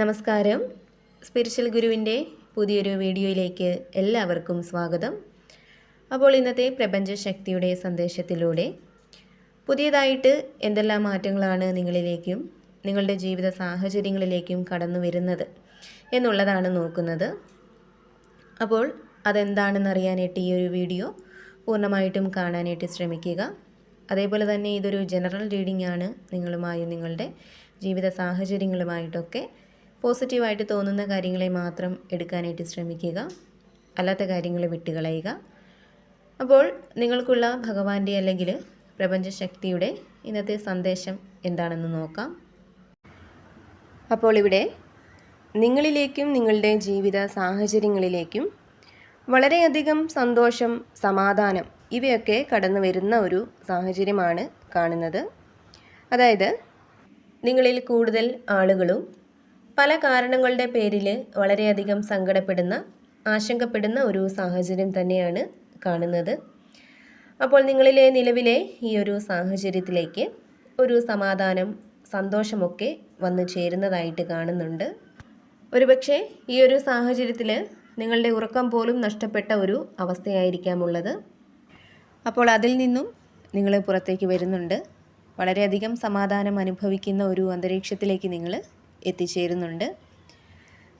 നമസ്കാരം. സ്പിരിച്വൽ ഗുരുവിന്റെ പുതിയൊരു വീഡിയോയിലേക്ക് എല്ലാവർക്കും സ്വാഗതം. അപ്പോൾ ഇന്നത്തെ പ്രപഞ്ച ശക്തിയുടെ സന്ദേശത്തിലൂടെ പുതിയതായിട്ട് എന്തെല്ലാം മാറ്റങ്ങളാണ് നിങ്ങളിലേക്കും നിങ്ങളുടെ ജീവിത സാഹചര്യങ്ങളിലേക്കും കടന്നു വരുന്നത് എന്നുള്ളതാണ് നോക്കുന്നത്. അപ്പോൾ അതെന്താണെന്ന് അറിയാനായിട്ട് ഈ ഒരു വീഡിയോ പൂർണമായിട്ടും കാണാനായിട്ട് ശ്രമിക്കുക. അതേപോലെ തന്നെ ഇതൊരു ജനറൽ റീഡിംഗ് ആണ്. നിങ്ങളുമായും നിങ്ങളുടെ ജീവിത സാഹചര്യങ്ങളുമായിട്ടൊക്കെ പോസിറ്റീവായിട്ട് തോന്നുന്ന കാര്യങ്ങളെ മാത്രം എടുക്കാനായിട്ട് ശ്രമിക്കുക. അല്ലാത്ത കാര്യങ്ങൾ വിട്ടുകളയുക. അപ്പോൾ നിങ്ങൾക്കുള്ള ഭഗവാന്റെ അല്ലെങ്കിൽ പ്രപഞ്ചശക്തിയുടെ ഇന്നത്തെ സന്ദേശം എന്താണെന്ന് നോക്കാം. അപ്പോൾ ഇവിടെ നിങ്ങളിലേക്കും നിങ്ങളുടെ ജീവിത സാഹചര്യങ്ങളിലേക്കും വളരെയധികം സന്തോഷം സമാധാനം ഇവയൊക്കെ കടന്നു വരുന്ന ഒരു സാഹചര്യമാണ് കാണുന്നത്. അതായത് നിങ്ങളിൽ കൂടുതൽ ആളുകളും പല കാരണങ്ങളുടെ പേരിൽ വളരെയധികം സങ്കടപ്പെടുന്ന ആശങ്കപ്പെടുന്ന ഒരു സാഹചര്യം തന്നെയാണ് കാണുന്നത്. അപ്പോൾ നിങ്ങളിലെ നിലവിലെ ഈ ഒരു സാഹചര്യത്തിലേക്ക് ഒരു സമാധാനം സന്തോഷമൊക്കെ വന്നു ചേരുന്നതായിട്ട് കാണുന്നുണ്ട്. ഒരുപക്ഷെ ഈ ഒരു സാഹചര്യത്തിൽ നിങ്ങളുടെ ഉറക്കം പോലും നഷ്ടപ്പെട്ട ഒരു അവസ്ഥയായിരിക്കാം ഉള്ളത് അപ്പോൾ അതിൽ നിന്നും നിങ്ങൾ പുറത്തേക്ക് വരുന്നുണ്ട്. വളരെയധികം സമാധാനം അനുഭവിക്കുന്ന ഒരു അന്തരീക്ഷത്തിലേക്ക് നിങ്ങൾ എത്തിച്ചേരുന്നുണ്ട്.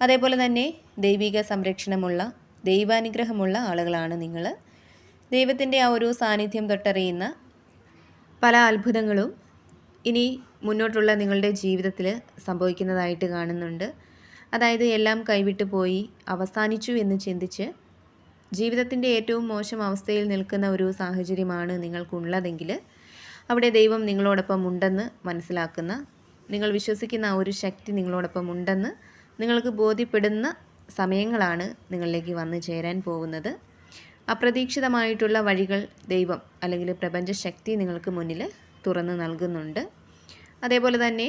അതേപോലെ തന്നെ ദൈവിക സംരക്ഷണമുള്ള ദൈവാനുഗ്രഹമുള്ള ആളുകളാണ് നിങ്ങൾ ദൈവത്തിന്റെ ആ ഒരു സാന്നിധ്യം തൊട്ടറിയുന്ന പല അത്ഭുതങ്ങളും ഇനി മുന്നോട്ടുള്ള നിങ്ങളുടെ ജീവിതത്തിൽ സംഭവിക്കുന്നതായിട്ട് കാണുന്നുണ്ട്. അതായത് എല്ലാം കൈവിട്ടു പോയി അവസാനിച്ചു എന്ന് ചിന്തിച്ച് ജീവിതത്തിന്റെ ഏറ്റവും മോശം അവസ്ഥയിൽ നിൽക്കുന്ന ഒരു സാഹചര്യമാണ് നിങ്ങൾക്കുള്ളതെങ്കിൽ അവിടെ ദൈവം നിങ്ങളോടൊപ്പം ഉണ്ടെന്ന് മനസ്സിലാക്കുന്ന നിങ്ങൾ വിശ്വസിക്കുന്ന ആ ഒരു ശക്തി നിങ്ങളോടൊപ്പം ഉണ്ടെന്ന് നിങ്ങൾക്ക് ബോധ്യപ്പെടുന്ന സമയങ്ങളാണ് നിങ്ങളിലേക്ക് വന്നു ചേരാൻ പോകുന്നത്. അപ്രതീക്ഷിതമായിട്ടുള്ള വഴികൾ ദൈവം അല്ലെങ്കിൽ പ്രപഞ്ച ശക്തി നിങ്ങൾക്ക് മുന്നിൽ തുറന്ന് നൽകുന്നുണ്ട്. അതേപോലെ തന്നെ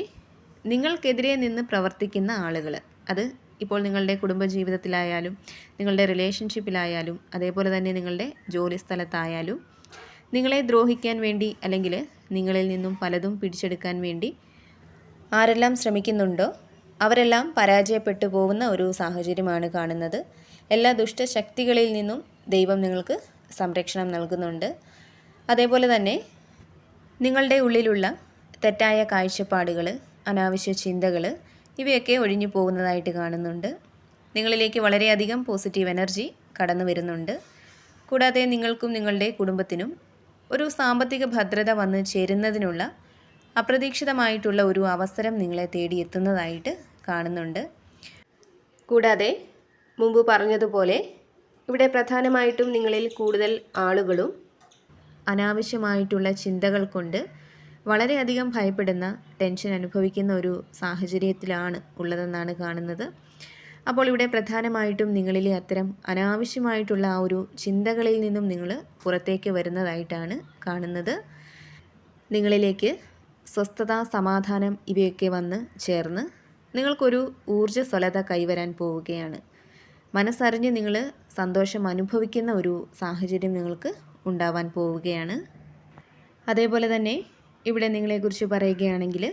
നിങ്ങൾക്കെതിരെ നിന്ന് പ്രവർത്തിക്കുന്ന ആളുകൾ അത് ഇപ്പോൾ നിങ്ങളുടെ കുടുംബജീവിതത്തിലായാലും നിങ്ങളുടെ റിലേഷൻഷിപ്പിലായാലും അതേപോലെ തന്നെ നിങ്ങളുടെ ജോലി സ്ഥലത്തായാലും നിങ്ങളെ ദ്രോഹിക്കാൻ വേണ്ടി അല്ലെങ്കിൽ നിങ്ങളിൽ നിന്നും പലതും പിടിച്ചെടുക്കാൻ വേണ്ടി ആരെല്ലാം ശ്രമിക്കുന്നുണ്ടോ അവരെല്ലാം പരാജയപ്പെട്ടു പോകുന്ന ഒരു സാഹചര്യമാണ് കാണുന്നത്. എല്ലാ ദുഷ്ടശക്തികളിൽ നിന്നും ദൈവം നിങ്ങൾക്ക് സംരക്ഷണം നൽകുന്നുണ്ട്. അതേപോലെ തന്നെ നിങ്ങളുടെ ഉള്ളിലുള്ള തെറ്റായ കാഴ്ചപ്പാടുകൾ അനാവശ്യ ചിന്തകൾ ഇവയൊക്കെ ഒഴിഞ്ഞു പോകുന്നതായിട്ട് കാണുന്നുണ്ട്. നിങ്ങളിലേക്ക് വളരെയധികം പോസിറ്റീവ് എനർജി കടന്നു വരുന്നുണ്ട്. കൂടാതെ നിങ്ങൾക്കും നിങ്ങളുടെ കുടുംബത്തിനും ഒരു സാമ്പത്തിക ഭദ്രത വന്ന് ചേരുന്നതിനുള്ള അപ്രതീക്ഷിതമായിട്ടുള്ള ഒരു അവസരം നിങ്ങളെ തേടിയെത്തുന്നതായിട്ട് കാണുന്നുണ്ട്. കൂടാതെ മുമ്പ് പറഞ്ഞതുപോലെ ഇവിടെ പ്രധാനമായിട്ടും നിങ്ങളിൽ കൂടുതൽ ആളുകളും അനാവശ്യമായിട്ടുള്ള ചിന്തകൾ കൊണ്ട് വളരെയധികം ഭയപ്പെടുന്ന ടെൻഷൻ അനുഭവിക്കുന്ന ഒരു സാഹചര്യത്തിലാണ് ഉള്ളതെന്നാണ് കാണുന്നത്. അപ്പോൾ ഇവിടെ പ്രധാനമായിട്ടും നിങ്ങളിലെ അത്തരം അനാവശ്യമായിട്ടുള്ള ആ ഒരു ചിന്തകളിൽ നിന്നും നിങ്ങൾ പുറത്തേക്ക് വരുന്നതായിട്ടാണ് കാണുന്നത്. നിങ്ങളിലേക്ക് സ്വസ്ഥത സമാധാനം ഇവയൊക്കെ വന്ന് ചേർന്ന് നിങ്ങൾക്കൊരു ഊർജസ്വലത കൈവരാൻ പോവുകയാണ്. മനസ്സറിഞ്ഞ് നിങ്ങൾ സന്തോഷം അനുഭവിക്കുന്ന ഒരു സാഹചര്യം നിങ്ങൾക്ക് ഉണ്ടാവാൻ പോവുകയാണ്. അതേപോലെ തന്നെ ഇവിടെ നിങ്ങളെക്കുറിച്ച് പറയുകയാണെങ്കിൽ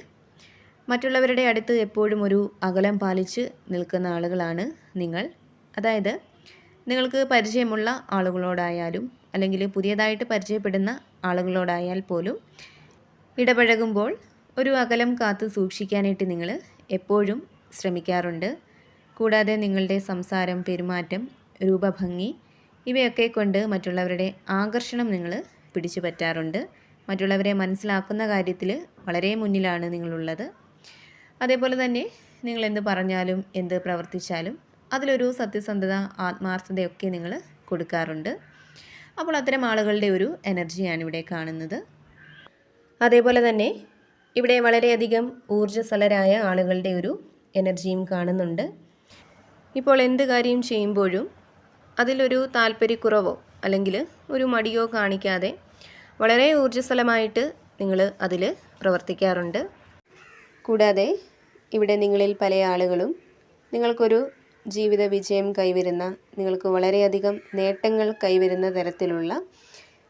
മറ്റുള്ളവരുടെ അടുത്ത് എപ്പോഴും ഒരു അകലം പാലിച്ച് നിൽക്കുന്ന ആളുകളാണ് നിങ്ങൾ. അതായത് നിങ്ങൾക്ക് പരിചയമുള്ള ആളുകളോടായാലും അല്ലെങ്കിൽ പുതിയതായിട്ട് പരിചയപ്പെടുന്ന ആളുകളോടായാൽ പോലും ഇടപഴകുമ്പോൾ ഒരു അകലം കാത്തു സൂക്ഷിക്കാനായിട്ട് നിങ്ങൾ എപ്പോഴും ശ്രമിക്കാറുണ്ട്. കൂടാതെ നിങ്ങളുടെ സംസാരം പെരുമാറ്റം രൂപഭംഗി ഇവയൊക്കെ കൊണ്ട് മറ്റുള്ളവരുടെ ആകർഷണം നിങ്ങൾ പിടിച്ചു പറ്റാറുണ്ട്. മറ്റുള്ളവരെ മനസ്സിലാക്കുന്ന കാര്യത്തിൽ വളരെ മുന്നിലാണ് നിങ്ങളുള്ളത്. അതേപോലെ തന്നെ നിങ്ങൾ എന്ത് പറഞ്ഞാലും എന്ത് പ്രവർത്തിച്ചാലും അതിലൊരു സത്യസന്ധത ആത്മാർത്ഥതയൊക്കെ നിങ്ങൾ കൊടുക്കാറുണ്ട്. അപ്പോൾ അത്തരം ആളുകളുടെ ഒരു എനർജിയാണ് ഇവിടെ കാണുന്നത്. അതേപോലെ തന്നെ ഇവിടെ വളരെയധികം ഊർജസ്വലരായ ആളുകളുടെ ഒരു എനർജിയും കാണുന്നുണ്ട്. ഇപ്പോൾ എന്ത് കാര്യം ചെയ്യുമ്പോഴും അതിലൊരു താല്പര്യക്കുറവോ അല്ലെങ്കിൽ ഒരു മടിയോ കാണിക്കാതെ വളരെ ഊർജസ്വലമായിട്ട് നിങ്ങൾ അതിൽ പ്രവർത്തിക്കാറുണ്ട്. കൂടാതെ ഇവിടെ നിങ്ങളിൽ പല ആളുകളും നിങ്ങൾക്കൊരു ജീവിത വിജയം കൈവരുന്ന നിങ്ങൾക്ക് വളരെയധികം നേട്ടങ്ങൾ കൈവരുന്ന തരത്തിലുള്ള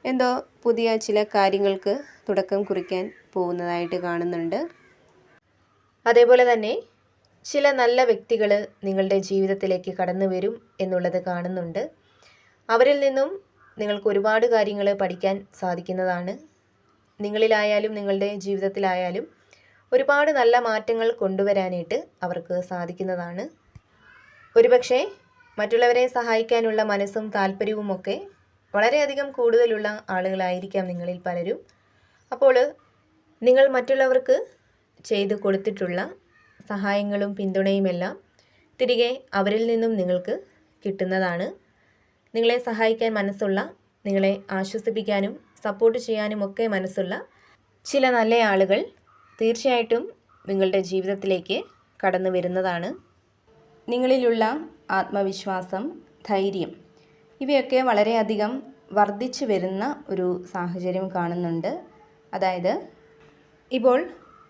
എന്തോ പുതിയ ചില കാര്യങ്ങൾക്ക് തുടക്കം കുറിക്കാൻ പോകുന്നതായിട്ട് കാണുന്നുണ്ട്. അതേപോലെ തന്നെ ചില നല്ല വ്യക്തികൾ നിങ്ങളുടെ ജീവിതത്തിലേക്ക് കടന്നു വരും എന്നുള്ളത് കാണുന്നുണ്ട്. അവരിൽ നിന്നും നിങ്ങൾക്ക് ഒരുപാട് കാര്യങ്ങൾ പഠിക്കാൻ സാധിക്കുന്നതാണ്. നിങ്ങളിലായാലും നിങ്ങളുടെ ജീവിതത്തിലായാലും ഒരുപാട് നല്ല മാറ്റങ്ങൾ കൊണ്ടുവരാനായിട്ട് അവർക്ക് സാധിക്കുന്നതാണ്. ഒരുപക്ഷെ മറ്റുള്ളവരെ സഹായിക്കാനുള്ള മനസ്സും താല്പര്യവുമൊക്കെ വളരെയധികം കൂടുതലുള്ള ആളുകളായിരിക്കാം നിങ്ങളിൽ പലരും. അപ്പോൾ നിങ്ങൾ മറ്റുള്ളവർക്ക് ചെയ്തു കൊടുത്തിട്ടുള്ള സഹായങ്ങളും പിന്തുണയുമെല്ലാം തിരികെ അവരിൽ നിന്നും നിങ്ങൾക്ക് കിട്ടുന്നതാണ്. നിങ്ങളെ സഹായിക്കാൻ മനസ്സുള്ള നിങ്ങളെ ആശ്വസിപ്പിക്കാനും സപ്പോർട്ട് ചെയ്യാനും ഒക്കെ മനസ്സുള്ള ചില നല്ല ആളുകൾ തീർച്ചയായിട്ടും നിങ്ങളുടെ ജീവിതത്തിലേക്ക് കടന്നു വരുന്നതാണ്. നിങ്ങളിലുള്ള ആത്മവിശ്വാസം ധൈര്യം. ഇവയൊക്കെ വളരെയധികം വർദ്ധിച്ചു വരുന്ന ഒരു സാഹചര്യം കാണുന്നുണ്ട്. അതായത് ഇപ്പോൾ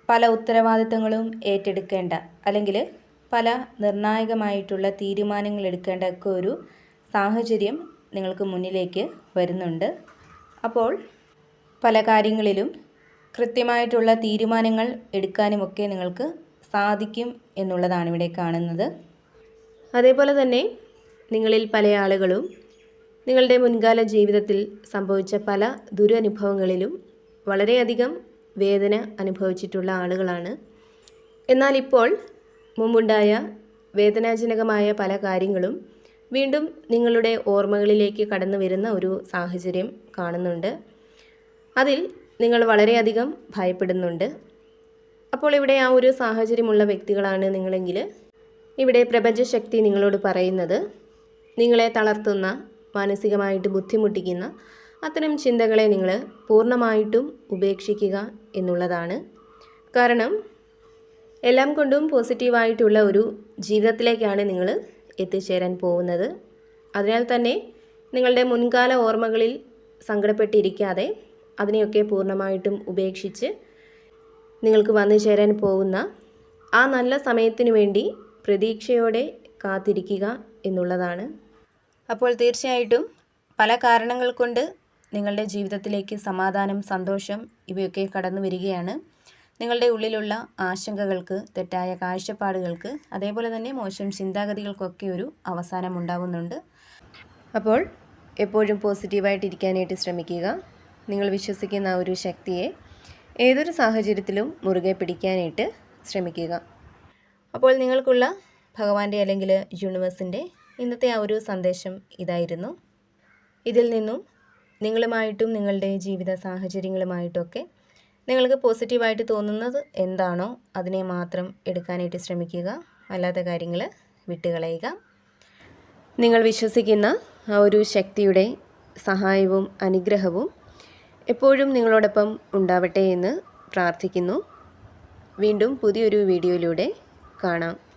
പല ഉത്തരവാദിത്തങ്ങളും ഏറ്റെടുക്കേണ്ട അല്ലെങ്കിൽ പല നിർണായകമായിട്ടുള്ള തീരുമാനങ്ങൾ എടുക്കേണ്ട ഒക്കെ ഒരു സാഹചര്യം നിങ്ങൾക്ക് മുന്നിലേക്ക് വരുന്നുണ്ട്. അപ്പോൾ പല കാര്യങ്ങളിലും കൃത്യമായിട്ടുള്ള തീരുമാനങ്ങൾ എടുക്കാനുമൊക്കെ നിങ്ങൾക്ക് സാധിക്കും എന്നുള്ളതാണ് ഇവിടെ കാണുന്നത്. അതേപോലെ തന്നെ നിങ്ങളിൽ പല ആളുകളും നിങ്ങളുടെ മുൻകാല ജീവിതത്തിൽ സംഭവിച്ച പല ദുരനുഭവങ്ങളിലും വളരെയധികം വേദന അനുഭവിച്ചിട്ടുള്ള ആളുകളാണ്. എന്നാൽ ഇപ്പോൾ മുമ്പുണ്ടായ വേദനാജനകമായ പല കാര്യങ്ങളും വീണ്ടും നിങ്ങളുടെ ഓർമ്മകളിലേക്ക് കടന്നു വരുന്ന ഒരു സാഹചര്യം കാണുന്നുണ്ട്. അതിൽ നിങ്ങൾ വളരെയധികം ഭയപ്പെടുന്നുണ്ട്. അപ്പോൾ ഇവിടെ ആ ഒരു സാഹചര്യമുള്ള വ്യക്തികളാണ് നിങ്ങളെങ്കിൽ ഇവിടെ പ്രപഞ്ചശക്തി നിങ്ങളോട് പറയുന്നത് നിങ്ങളെ തളർത്തുന്ന മാനസികമായിട്ട് ബുദ്ധിമുട്ടിക്കുന്ന അത്തരം ചിന്തകളെ നിങ്ങൾ പൂർണമായിട്ടും ഉപേക്ഷിക്കുക എന്നുള്ളതാണ്. കാരണം എല്ലാം കൊണ്ടും പോസിറ്റീവായിട്ടുള്ള ഒരു ജീവിതത്തിലേക്കാണ് നിങ്ങൾ എത്തിച്ചേരാൻ പോകുന്നത്. അതിനാൽ തന്നെ നിങ്ങളുടെ മുൻകാല ഓർമ്മകളിൽ സങ്കടപ്പെട്ടിരിക്കാതെ അതിനെയൊക്കെ പൂർണമായിട്ടും ഉപേക്ഷിച്ച് നിങ്ങൾക്ക് വന്നു ചേരാൻ പോകുന്ന ആ നല്ല സമയത്തിനു വേണ്ടി പ്രതീക്ഷയോടെ കാത്തിരിക്കുക എന്നുള്ളതാണ്. അപ്പോൾ തീർച്ചയായിട്ടും പല കാരണങ്ങൾ കൊണ്ട് നിങ്ങളുടെ ജീവിതത്തിലേക്ക് സമാധാനം സന്തോഷം ഇവയൊക്കെ കടന്നു വരികയാണ്. നിങ്ങളുടെ ഉള്ളിലുള്ള ആശങ്കകൾക്ക് തെറ്റായ കാഴ്ചപ്പാടുകൾക്ക് അതേപോലെ തന്നെ മോശം ചിന്താഗതികൾക്കൊക്കെ ഒരു അവസാനം ഉണ്ടാവുന്നുണ്ട്. അപ്പോൾ എപ്പോഴും പോസിറ്റീവായിട്ടിരിക്കാനായിട്ട് ശ്രമിക്കുക. നിങ്ങൾ വിശ്വസിക്കുന്ന ആ ഒരു ശക്തിയെ ഏതൊരു സാഹചര്യത്തിലും മുറുകെ പിടിക്കാനായിട്ട് ശ്രമിക്കുക. അപ്പോൾ നിങ്ങൾക്കുള്ള ഭഗവാന്റെ അല്ലെങ്കിൽ യൂണിവേഴ്സിന്റെ ഇന്നത്തെ ആ ഒരു സന്ദേശം ഇതായിരുന്നു. ഇതിൽ നിന്നും നിങ്ങളുമായിട്ടും നിങ്ങളുടെ ജീവിത സാഹചര്യങ്ങളുമായിട്ടൊക്കെ നിങ്ങൾക്ക് പോസിറ്റീവായിട്ട് തോന്നുന്നത് എന്താണോ അതിനെ മാത്രം എടുക്കാനായിട്ട് ശ്രമിക്കുക. അല്ലാത്ത കാര്യങ്ങൾ വിട്ടുകളയുക. നിങ്ങൾ വിശ്വസിക്കുന്ന ആ ഒരു ശക്തിയുടെ സഹായവും അനുഗ്രഹവും എപ്പോഴും നിങ്ങളോടൊപ്പം ഉണ്ടാവട്ടെ എന്ന് പ്രാർത്ഥിക്കുന്നു. വീണ്ടും പുതിയൊരു വീഡിയോയിലൂടെ കാണാം.